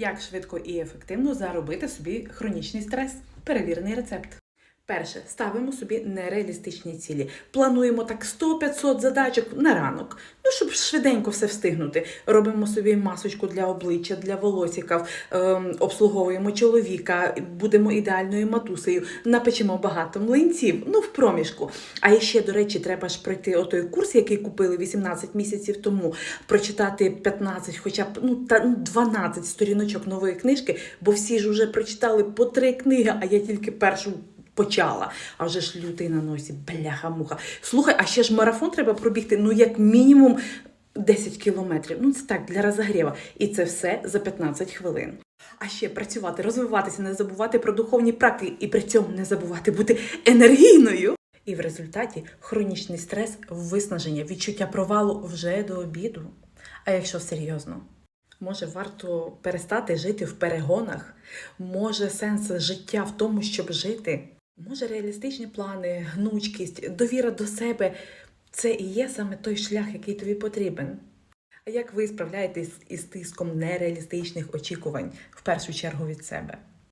Як швидко і ефективно заробити собі хронічний стрес? Перевірений рецепт. Перше, ставимо собі нереалістичні цілі. Плануємо так 100-500 задачок на ранок. Ну, щоб швиденько все встигнути. Робимо собі масочку для обличчя, для волосиків, ем, обслуговуємо чоловіка, будемо ідеальною матусею, напечемо багато млинців, ну в проміжку. А ще, до речі, треба ж пройти отой курс, який купили 18 місяців тому, прочитати 15, хоча б ну, та, ну, 12 сторіночок нової книжки, бо всі ж уже прочитали по три книги, а я тільки першу почала. А вже ж лютий на носі, бляха-муха. Слухай, а ще ж марафон треба пробігти, ну як мінімум 10 кілометрів. Ну це так, для розогріва. І це все за 15 хвилин. А ще працювати, розвиватися, не забувати про духовні практики і при цьому не забувати бути енергійною. І в результаті хронічний стрес, виснаження, відчуття провалу вже до обіду. А якщо серйозно, може варто перестати жити в перегонах? Може сенс життя в тому, щоб жити? Може реалістичні плани, гнучкість, довіра до себе це і є саме той шлях, який тобі потрібен. А як ви справляєтесь із тиском нереалістичних очікувань в першу чергу від себе?